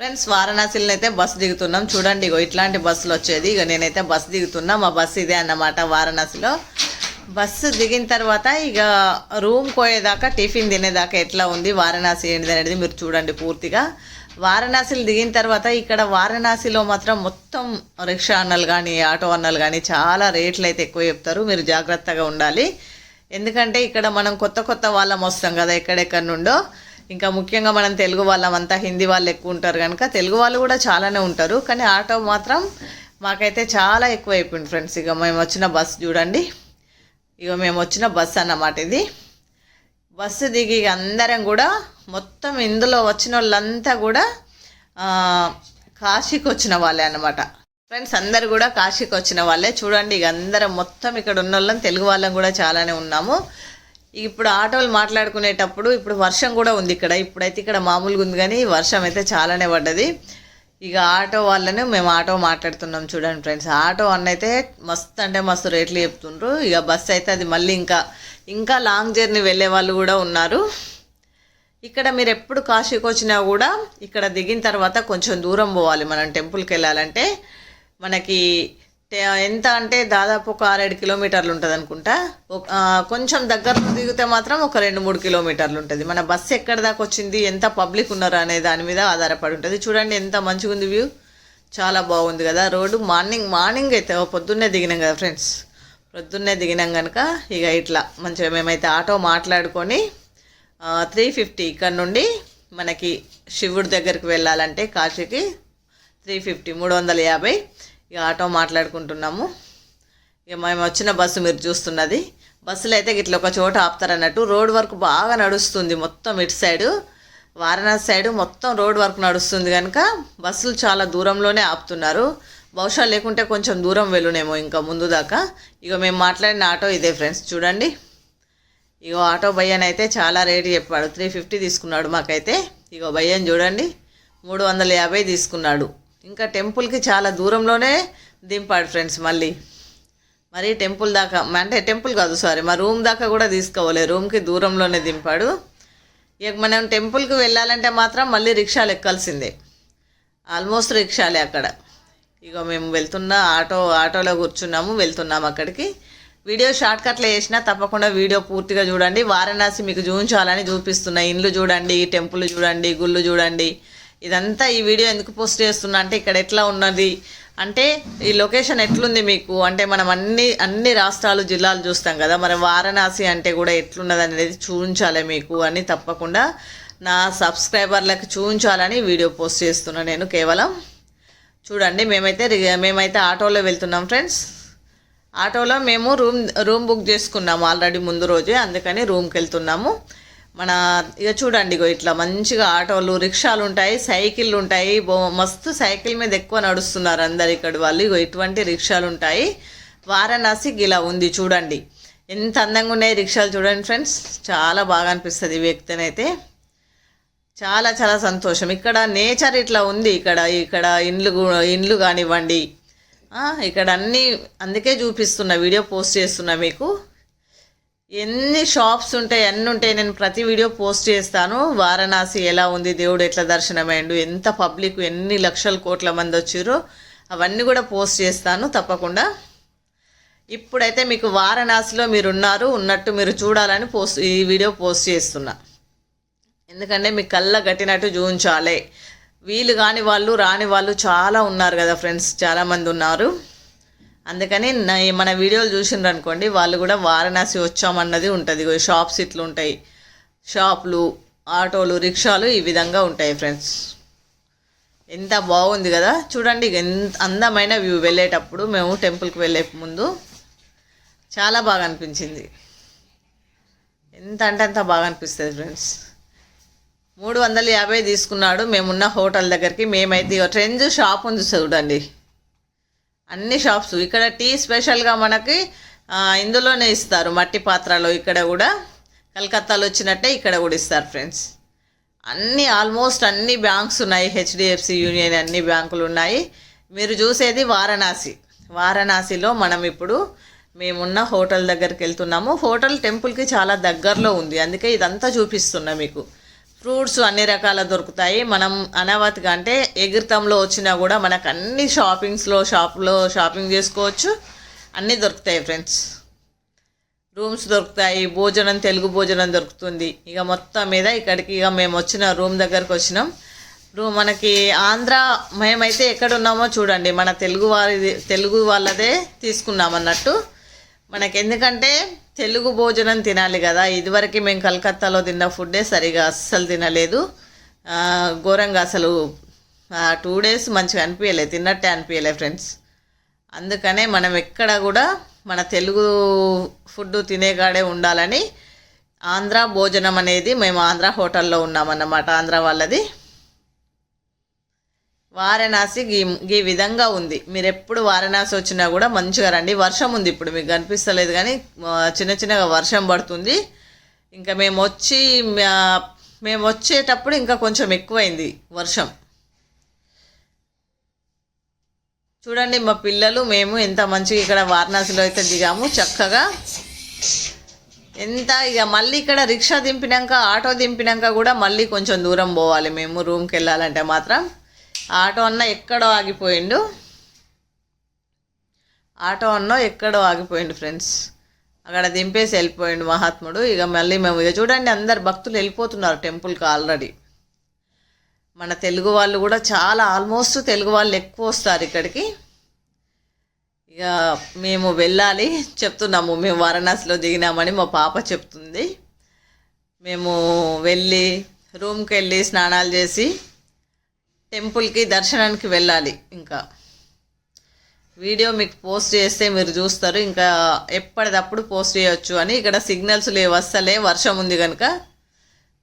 Friends వారణాసిలో అయితే bus దిగుతున్నాం. చూడండి ఇగో ఇట్లాంటి బస్సులు వచ్చేది. ఇక నేనైతే బస్సు దిగుతున్నా. మా బస్సు ఇదే అన్నమాట వారణాసిలో. బస్సు దిగిన తర్వాత ఇక రూమ్ పోయేదాకా టిఫిన్ తినేదాకా ఎట్లా ఉంది వారణాసి ఏంటిది అనేది మీరు చూడండి పూర్తిగా. వారణాసిలు దిగిన తర్వాత ఇక్కడ వారణాసిలో మాత్రం మొత్తం రిక్షా అన్నలు కానీ ఆటో అన్నలు కానీ చాలా రేట్లు అయితే ఎక్కువ చెప్తారు. మీరు జాగ్రత్తగా ఉండాలి. ఎందుకంటే ఇక్కడ మనం కొత్త కొత్త వాళ్ళం వస్తాం కదా ఎక్కడెక్కడి నుండో. ఇంకా ముఖ్యంగా మనం తెలుగు వాళ్ళం అంతా హిందీ వాళ్ళు ఎక్కువ ఉంటారు కనుక తెలుగు వాళ్ళు కూడా చాలానే ఉంటారు. కానీ ఆటో మాత్రం మాకైతే చాలా ఎక్కువ అయిపోయింది ఫ్రెండ్స్. ఇక మేము వచ్చిన బస్సు చూడండి. ఇక మేము వచ్చిన బస్సు అన్నమాట ఇది. బస్సు దిగి ఇక అందరం కూడా మొత్తం ఇందులో వచ్చిన వాళ్ళంతా కూడా కాశీకి వచ్చిన వాళ్ళే అన్నమాట. ఫ్రెండ్స్ అందరు కూడా కాశీకి వచ్చిన వాళ్ళే. చూడండి ఇక అందరం మొత్తం ఇక్కడ ఉన్న వాళ్ళం తెలుగు వాళ్ళం కూడా చాలానే ఉన్నాము. ఇప్పుడు ఆటోలు మాట్లాడుకునేటప్పుడు ఇప్పుడు వర్షం కూడా ఉంది ఇక్కడ. ఇప్పుడైతే ఇక్కడ మామూలుగా ఉంది కానీ వర్షం అయితే చాలానే పడ్డది. ఇక ఆటో వాళ్ళని మేము ఆటో మాట్లాడుతున్నాం చూడండి ఫ్రెండ్స్. ఆటో అన్నైతే మస్తు అంటే మస్తు రేట్లు చెప్తుండ్రు. ఇక బస్సు అయితే అది మళ్ళీ ఇంకా ఇంకా లాంగ్ జర్నీ వెళ్ళే వాళ్ళు కూడా ఉన్నారు. ఇక్కడ మీరు ఎప్పుడు కాశీకి వచ్చినా కూడా ఇక్కడ దిగిన తర్వాత కొంచెం దూరం పోవాలి మనం టెంపుల్కి వెళ్ళాలంటే. మనకి ఎంత అంటే దాదాపు ఒక ఆరేడు కిలోమీటర్లు ఉంటుంది అనుకుంటా. కొంచెం దగ్గరలో దిగితే మాత్రం ఒక రెండు మూడు కిలోమీటర్లు ఉంటుంది. మన బస్సు ఎక్కడి దాకా వచ్చింది ఎంత పబ్లిక్ ఉన్నారు అనే దాని మీద ఆధారపడి ఉంటుంది. చూడండి ఎంత మంచిగా ఉంది వ్యూ. చాలా బాగుంది కదా. రోడ్డు మార్నింగ్ మార్నింగ్ అయితే పొద్దున్నే దిగినాం కదా ఫ్రెండ్స్. పొద్దున్నే దిగినాం కనుక ఇక ఇట్లా మంచిగా మేమైతే ఆటో మాట్లాడుకొని త్రీ ఫిఫ్టీ ఇక్కడ నుండి మనకి శివుడి దగ్గరికి వెళ్ళాలంటే కాశీకి త్రీ ఫిఫ్టీ మూడు వందల యాభై. ఇక ఆటో మాట్లాడుకుంటున్నాము. ఇక మేము వచ్చిన బస్సు మీరు చూస్తున్నది. బస్సులు అయితే ఇట్లా ఒక చోట ఆపుతారన్నట్టు రోడ్ వర్క్ బాగా నడుస్తుంది మొత్తం ఇటు సైడు. వారణాసి సైడు మొత్తం రోడ్ వర్క్ నడుస్తుంది కనుక బస్సులు చాలా దూరంలోనే ఆపుతున్నారు. బహుశా లేకుంటే కొంచెం దూరం వెళ్ళునేమో ఇంకా ముందు దాకా. ఇక మేము మాట్లాడిన ఆటో ఇదే ఫ్రెండ్స్ చూడండి. ఇగో ఆటో భయ్యన్ అయితే చాలా రేటు చెప్పాడు. త్రీ ఫిఫ్టీ తీసుకున్నాడు మాకైతే. ఇగో భయ్యన్ చూడండి. మూడు వందల యాభై తీసుకున్నాడు. ఇంకా టెంపుల్కి చాలా దూరంలోనే దింపాడు ఫ్రెండ్స్ మళ్ళీ. మరి టెంపుల్ దాకా అంటే టెంపుల్ కాదు సారీ మా రూమ్ దాకా కూడా తీసుకోవాలి. రూమ్కి దూరంలోనే దింపాడు. ఇక మనం టెంపుల్కి వెళ్ళాలంటే మాత్రం మళ్ళీ రిక్షాలు ఎక్కాల్సిందే ఆల్మోస్ట్ రిక్షాలే అక్కడ. ఇక మేము వెళ్తున్న ఆటో ఆటోలో కూర్చున్నాము వెళ్తున్నాము అక్కడికి. వీడియో షార్ట్ కట్లో వేసినా తప్పకుండా వీడియో పూర్తిగా చూడండి. వారణాసి మీకు చూపించాలని చూపిస్తున్న. ఇండ్లు చూడండి టెంపుల్ చూడండి గుళ్ళు చూడండి. ఇదంతా ఈ వీడియో ఎందుకు పోస్ట్ చేస్తున్నా అంటే ఇక్కడ ఎట్లా ఉన్నది? అంటే ఈ లొకేషన్ ఎట్లుంది మీకు? అంటే మనం అన్ని అన్ని రాష్ట్రాలు జిల్లాలు చూస్తాం కదా మరి వారణాసి అంటే కూడా ఎట్లున్నది అనేది చూపించాలి మీకు అని తప్పకుండా నా సబ్స్క్రైబర్లకు చూపించాలని వీడియో పోస్ట్ చేస్తున్నా నేను కేవలం. చూడండి మేమైతే రి- మేమైతే ఆటోలో వెళ్తున్నాం ఫ్రెండ్స్. ఆటోలో మేము రూమ్ రూమ్ బుక్ చేసుకున్నాము ఆల్రెడీ ముందు రోజే అందుకని రూమ్కి వెళ్తున్నాము. మన ఇక చూడండి ఇగో ఇట్లా మంచిగా ఆటోలు రిక్షాలు ఉంటాయి సైకిళ్ళు ఉంటాయి బో మస్తు సైకిల్ మీద ఎక్కువ నడుస్తున్నారు అందరు ఇక్కడ వాళ్ళు. ఇగో ఇటువంటి రిక్షాలు ఉంటాయి వారణాసి ఇలా ఉంది చూడండి. ఎంత అందంగా ఉన్నాయి రిక్షాలు చూడండి ఫ్రెండ్స్. చాలా బాగా అనిపిస్తుంది ఈ వ్యక్తినైతే. చాలా చాలా సంతోషం. ఇక్కడ నేచర్ ఇట్లా ఉంది. ఇక్కడ ఇక్కడ ఇండ్లు ఇండ్లు కానివ్వండి. ఇక్కడ అన్నీ అందుకే చూపిస్తున్నా వీడియో పోస్ట్ చేస్తున్నా మీకు. ఎన్ని షాప్స్ ఉంటాయి అన్నీ ఉంటాయి. నేను ప్రతి వీడియో పోస్ట్ చేస్తాను. వారణాసి ఎలా ఉంది? దేవుడు ఎట్లా దర్శనమైండు ఎంత పబ్లిక్? ఎన్ని లక్షల కోట్ల మంది వచ్చారో అవన్నీ కూడా పోస్ట్ చేస్తాను తప్పకుండా. ఇప్పుడైతే మీకు వారణాసిలో మీరు ఉన్నారు ఉన్నట్టు మీరు చూడాలని పోస్ట్ ఈ వీడియో పోస్ట్ చేస్తున్నా. ఎందుకంటే మీ కళ్ళ గట్టినట్టు చూపించాలి వీలు కాని వాళ్ళు రాని వాళ్ళు చాలా ఉన్నారు కదా ఫ్రెండ్స్. చాలామంది ఉన్నారు. అందుకని మన వీడియోలు చూసిండ్రు అనుకోండి వాళ్ళు కూడా వారణాసి వచ్చామన్నది ఉంటుంది. షాప్స్ ఇట్లుంటాయి షాపులు ఆటోలు రిక్షాలు ఈ విధంగా ఉంటాయి ఫ్రెండ్స్. ఎంత బాగుంది కదా. చూడండి ఇక ఎంత అందమైన వ్యూ వెళ్ళేటప్పుడు మేము టెంపుల్కి వెళ్ళే ముందు చాలా బాగా అనిపించింది. ఎంత అంటే అంత బాగా అనిపిస్తుంది ఫ్రెండ్స్. మూడు వందల యాభై తీసుకున్నాడు. మేమున్న హోటల్ దగ్గరికి మేమైతే ఇగో ట్రెంజ్ షాప్ ఉంది చూడండి. అన్ని షాప్స్. ఇక్కడ టీ స్పెషల్గా మనకి ఇందులోనే ఇస్తారు మట్టి పాత్రలో ఇక్కడ కూడా. కలకత్తాలో వచ్చినట్టే ఇక్కడ కూడా ఇస్తారు ఫ్రెండ్స్. అన్ని ఆల్మోస్ట్ అన్ని బ్యాంక్స్ ఉన్నాయి. హెచ్డిఎఫ్సి యూనియన్ అన్ని బ్యాంకులు ఉన్నాయి. మీరు చూసేది వారణాసి. వారణాసిలో మనం ఇప్పుడు మేమున్న హోటల్ దగ్గరికి వెళ్తున్నాము. హోటల్ టెంపుల్కి చాలా దగ్గరలో ఉంది. అందుకే ఇదంతా చూపిస్తున్నా మీకు. ఫ్రూట్స్ అన్ని రకాల దొరుకుతాయి. మనం అనావతిగా అంటే ఎగిరితంలో వచ్చినా కూడా మనకు అన్ని షాపింగ్స్లో షాప్లో షాపింగ్ చేసుకోవచ్చు. అన్నీ దొరుకుతాయి ఫ్రెండ్స్. రూమ్స్ దొరుకుతాయి. భోజనం తెలుగు భోజనం దొరుకుతుంది. ఇక మొత్తం మీద ఇక్కడికి ఇక మేము వచ్చిన రూమ్ దగ్గరకు వచ్చినాం. రూమ్ మనకి ఆంధ్ర మేమైతే ఎక్కడ ఉన్నామో చూడండి. మన తెలుగు వారిది తెలుగు వాళ్ళదే తీసుకున్నాం అన్నట్టు మనకి ఎందుకంటే తెలుగు భోజనం తినాలి కదా. ఇదివరకు మేము కలకత్తాలో తిన్న ఫుడ్డే సరిగా అస్సలు తినలేదు. ఘోరంగా అసలు టూ డేస్ మంచిగా అనిపించలేదు తిన్నట్టే అనిపించలేదు ఫ్రెండ్స్ అందుకనే మనం ఎక్కడ కూడా మన తెలుగు ఫుడ్ తినేకాడే ఉండాలని ఆంధ్ర భోజనం అనేది మేము ఆంధ్ర హోటల్లో ఉన్నామన్నమాట ఆంధ్ర వాళ్ళది. వారణాసి గీ ఈ విధంగా ఉంది. మీరు ఎప్పుడు వారణాసి వచ్చినా కూడా మంచిగా రండి. వర్షం ఉంది ఇప్పుడు మీకు కనిపిస్తలేదు కానీ చిన్న చిన్నగా వర్షం పడుతుంది. ఇంకా మేము వచ్చి మేము వచ్చేటప్పుడు ఇంకా కొంచెం ఎక్కువైంది వర్షం. చూడండి మా పిల్లలు మేము ఎంత మంచిగా ఇక్కడ వారణాసిలో అయితే దిగాము చక్కగా. ఎంత ఇక మళ్ళీ ఇక్కడ రిక్షా దింపినాక ఆటో దింపినాక కూడా మళ్ళీ కొంచెం దూరం పోవాలి మేము రూమ్కి వెళ్ళాలంటే మాత్రం. ఆటో అన్న ఎక్కడో ఆగిపోయిండు. ఆటో అన్న ఎక్కడో ఆగిపోయిండు ఫ్రెండ్స్. అక్కడ దింపేసి వెళ్ళిపోయిండు మహాత్ముడు. ఇక మళ్ళీ మేము ఇక చూడండి అందరు భక్తులు వెళ్ళిపోతున్నారు టెంపుల్కి ఆల్రెడీ. మన తెలుగు వాళ్ళు కూడా చాలా ఆల్మోస్ట్ తెలుగు వాళ్ళు ఎక్కువ వస్తారు ఇక్కడికి. ఇక మేము వెళ్ళాలి చెప్తున్నాము. మేము వారణాసిలో దిగినామని మా పాప చెప్తుంది. మేము వెళ్ళి రూమ్కి వెళ్ళి స్నానాలు చేసి టెంపుల్కి దర్శనానికి వెళ్ళాలి ఇంకా. వీడియో మీకు పోస్ట్ చేస్తే మీరు చూస్తారు. ఇంకా ఎప్పటిదప్పుడు పోస్ట్ చేయొచ్చు అని ఇక్కడ సిగ్నల్స్ లేవు అస్సలే వర్షం ఉంది కనుక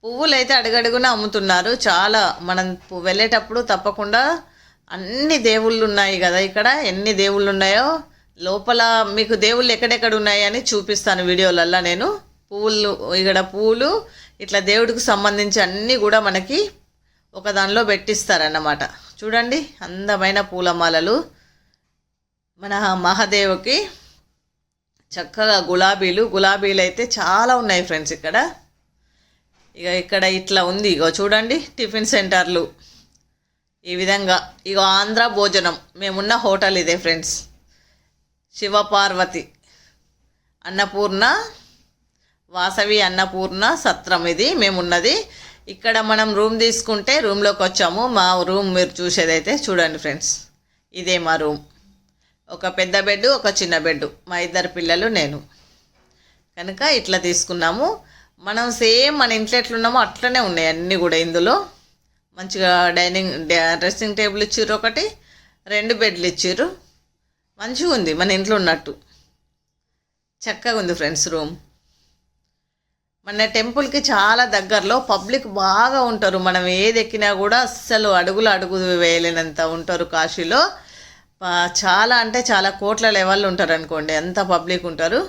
పువ్వులు అయితే అడుగడుగున అమ్ముతున్నారు. చాలా మనం వెళ్ళేటప్పుడు తప్పకుండా అన్ని దేవుళ్ళు ఉన్నాయి కదా ఇక్కడ. ఎన్ని దేవుళ్ళు ఉన్నాయో లోపల మీకు దేవుళ్ళు ఎక్కడెక్కడ ఉన్నాయి అని చూపిస్తాను వీడియోలల్లా నేను. పువ్వులు ఇక్కడ పువ్వులు ఇట్లా దేవుడికి సంబంధించి అన్నీ కూడా మనకి ఒక దానిలో పెట్టిస్తారన్నమాట. చూడండి అందమైన పూలమాలలు. మన మహాదేవుకి చక్కగా గులాబీలు గులాబీలు అయితే చాలా ఉన్నాయి ఫ్రెండ్స్ ఇక్కడ. ఇక ఇక్కడ ఇట్లా ఉంది ఇగో చూడండి టిఫిన్ సెంటర్లు. ఈ విధంగా ఇగో ఆంధ్ర భోజనం. మేమున్న హోటల్ ఇదే ఫ్రెండ్స్. శివపార్వతి అన్నపూర్ణ వాసవి అన్నపూర్ణ సత్రం ఇది మేమున్నది. ఇక్కడ మనం రూమ్ తీసుకుంటే రూమ్లోకి వచ్చాము. మా రూమ్ మీరు చూసేదైతే చూడండి ఫ్రెండ్స్ ఇదే మా రూమ్ ఒక పెద్ద బెడ్ ఒక చిన్న బెడ్ మా ఇద్దరు పిల్లలు నేను. కనుక ఇట్లా తీసుకున్నాము. మనం సేమ్ మన ఇంట్లో ఎట్లున్నామో అట్లనే ఉన్నాయి అన్నీ కూడా ఇందులో. మంచిగా డైనింగ్ డ్రెస్సింగ్ టేబుల్ ఇచ్చిర్రు ఒకటి రెండు బెడ్లు ఇచ్చిర్రు. మంచిగా ఉంది మన ఇంట్లో ఉన్నట్టు. చక్కగా ఉంది ఫ్రెండ్స్ రూమ్ మన టెంపుల్కి చాలా దగ్గరలో పబ్లిక్ బాగా ఉంటారు. మనం ఏది ఎక్కినా కూడా అస్సలు అడుగులు అడుగు వేయలేనంత ఉంటారు కాశీలో. చాలా అంటే చాలా కోట్ల లెవెల్ ఉంటారు అనుకోండి. ఎంత పబ్లిక్ ఉంటారు?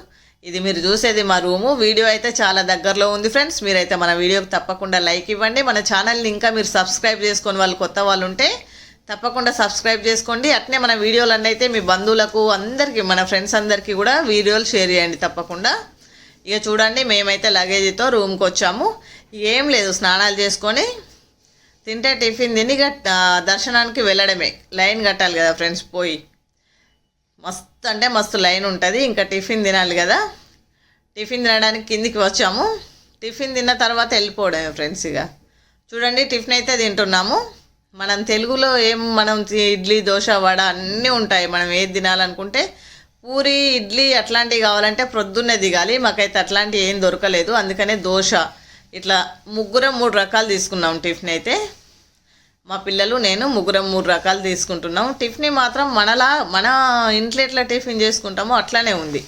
ఇది మీరు చూసేది మా రూము వీడియో అయితే చాలా దగ్గరలో ఉంది ఫ్రెండ్స్ మీరైతే మన వీడియోకి తప్పకుండా లైక్ ఇవ్వండి. మన ఛానల్ని ఇంకా మీరు సబ్స్క్రైబ్ చేసుకొని వాళ్ళు కొత్త వాళ్ళు ఉంటే తప్పకుండా సబ్స్క్రైబ్ చేసుకోండి. అట్నే మన వీడియోలన్నీ అయితే మీ బంధువులకు అందరికీ మన ఫ్రెండ్స్ అందరికీ కూడా వీడియోలు షేర్ చేయండి తప్పకుండా. ఇక చూడండి మేమైతే లగేజీతో రూమ్కి వచ్చాము. ఏం లేదు స్నానాలు చేసుకొని తింటే టిఫిన్ తిని ఇక దర్శనానికి వెళ్ళడమే. లైన్ కట్టాలి కదా ఫ్రెండ్స్ పోయి. మస్తు అంటే మస్తు లైన్ ఉంటుంది ఇంకా టిఫిన్ తినాలి కదా. టిఫిన్ తినడానికి కిందికి వచ్చాము. టిఫిన్ తిన్న తర్వాత వెళ్ళిపోవడమే ఫ్రెండ్స్ ఇక. చూడండి టిఫిన్ అయితే తింటున్నాము. మనం తెలుగులో ఏం మనం ఇడ్లీ దోశ వడ అన్నీ ఉంటాయి. మనం ఏది తినాలనుకుంటే పూరి ఇడ్లీ అట్లాంటివి కావాలంటే ప్రొద్దున్నే దిగాలి. మాకైతే అట్లాంటివి ఏం దొరకలేదు. అందుకనే దోశ. ఇట్లా ముగ్గురం మూడు రకాలు తీసుకున్నాం టిఫిన్ అయితే. మా పిల్లలు నేను ముగ్గురం మూడు రకాలు తీసుకుంటున్నాం. టిఫిన్ మాత్రం మనలా మన ఇంట్లో ఎట్లా టిఫిన్ చేసుకుంటామో అట్లానే ఉంది.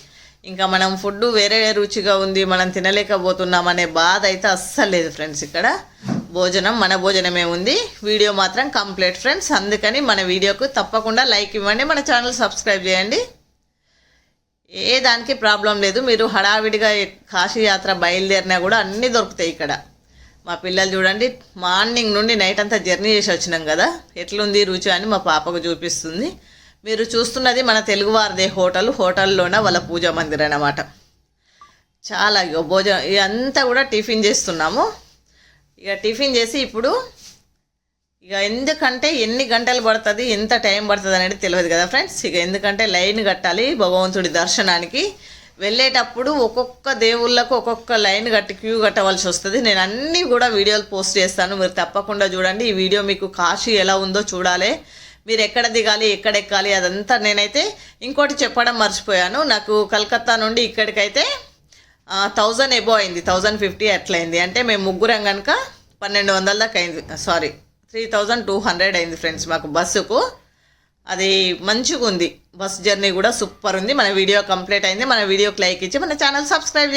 ఇంకా మనం ఫుడ్ వేరే రుచిగా ఉంది మనం తినలేకపోతున్నాం అనే బాధ అయితే అస్సలు లేదు ఫ్రెండ్స్ ఇక్కడ. భోజనం మన భోజనమే ఉంది. వీడియో మాత్రం కంప్లీట్ ఫ్రెండ్స్. అందుకని మన వీడియోకు తప్పకుండా లైక్ ఇవ్వండి. మన ఛానల్ సబ్స్క్రైబ్ చేయండి. ఏ దానికి ప్రాబ్లం లేదు. మీరు హడావిడిగా కాశీయాత్ర కాశీ యాత్ర బయలుదేరినా కూడా అన్నీ దొరుకుతాయి ఇక్కడ. మా పిల్లలు చూడండి మార్నింగ్ నుండి నైట్ అంతా జర్నీ చేసి వచ్చినాం కదా. ఎట్లుంది రుచి అని మా పాపకు చూపిస్తుంది. మీరు చూస్తున్నది మన తెలుగువారిదే హోటల్. హోటల్లోన వాళ్ళ పూజా మందిర్ అన్నమాట. చాలా భోజనం ఇదంతా కూడా టిఫిన్ చేస్తున్నాము. ఇక టిఫిన్ చేసి ఇప్పుడు ఇక ఎందుకంటే ఎన్ని గంటలు పడుతుంది ఎంత టైం పడుతుంది అనేది తెలియదు కదా ఫ్రెండ్స్ ఇక ఎందుకంటే లైన్ కట్టాలి భగవంతుడి దర్శనానికి. వెళ్ళేటప్పుడు ఒక్కొక్క దేవుళ్ళకు ఒక్కొక్క లైన్ కట్టి క్యూ కట్టవలసి వస్తుంది. నేను అన్నీ కూడా వీడియోలు పోస్ట్ చేస్తాను. మీరు తప్పకుండా చూడండి. ఈ వీడియో మీకు కాశీ ఎలా ఉందో చూడాలి. మీరు ఎక్కడ దిగాలి ఎక్కడ ఎక్కాలి అదంతా నేనైతే ఇంకోటి చెప్పడం మర్చిపోయాను. నాకు కలకత్తా నుండి ఇక్కడికైతే థౌజండ్ ఎబో అయింది. థౌజండ్ ఫిఫ్టీ అట్లయింది. అంటే మేము ముగ్గురం కనుక పన్నెండు వందల దాకా అయింది. Sorry three thousand two hundred అయింది ఫ్రెండ్స్ మాకు బస్సుకు. అది మంచిగా ఉంది బస్ జర్నీ కూడా సూపర్ ఉంది. మన వీడియో కంప్లీట్ అయింది. మన వీడియోకి లైక్ ఇచ్చి మన ఛానల్ సబ్స్క్రైబ్